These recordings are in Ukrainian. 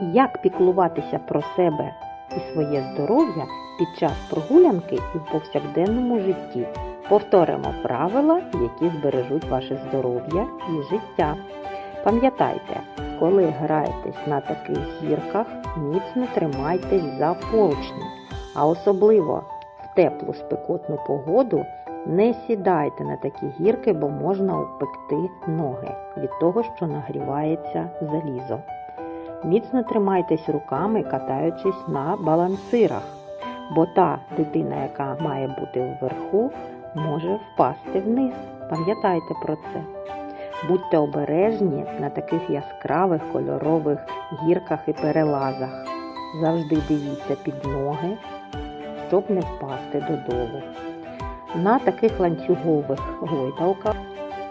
Як піклуватися про себе і своє здоров'я під час прогулянки і в повсякденному житті? Повторимо правила, які збережуть ваше здоров'я і життя. Пам'ятайте, коли граєтесь на таких гірках, міцно тримайтесь за поручні, а особливо в теплу спекотну погоду не сідайте на такі гірки, бо можна обпекти ноги від того, що нагрівається залізо. Міцно тримайтесь руками, катаючись на балансирах, бо та дитина, яка має бути вверху, може впасти вниз. Пам'ятайте про це. Будьте обережні на таких яскравих кольорових гірках і перелазах. Завжди дивіться під ноги, щоб не впасти додолу. На таких ланцюгових гойдалках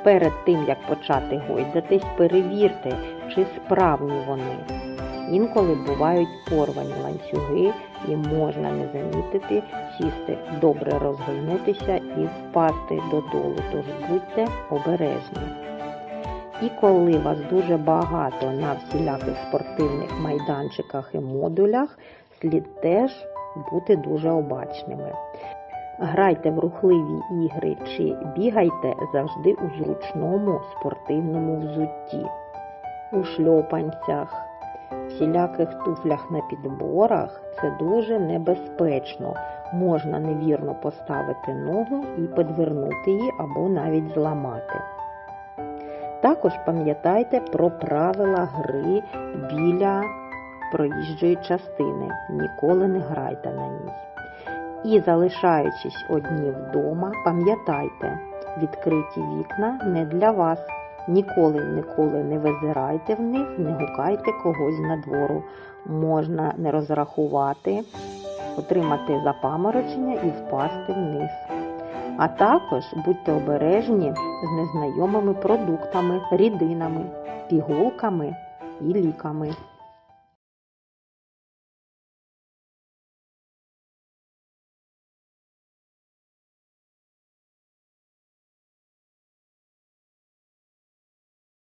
перед тим як почати гойдатись, перевірте, чи справні вони. Інколи бувають порвані ланцюги і можна не замітити, сісти, добре розгойнутися і впасти додолу, тож будьте обережні. І коли вас дуже багато на всіляких спортивних майданчиках і модулях, слід теж бути дуже обачними. Грайте в рухливі ігри чи бігайте завжди у зручному спортивному взутті, у шльопанцях, всіляких туфлях на підборах це дуже небезпечно. Можна невірно поставити ногу і підвернути її або навіть зламати. Також пам'ятайте про правила гри біля проїжджої частини. Ніколи не грайте на ній. І залишаючись одні вдома, пам'ятайте, відкриті вікна не для вас. Ніколи ніколи не визирайте в них, не гукайте когось на двору. Можна не розрахувати, отримати запаморочення і впасти вниз. А також будьте обережні з незнайомими продуктами, рідинами, пігулками і ліками.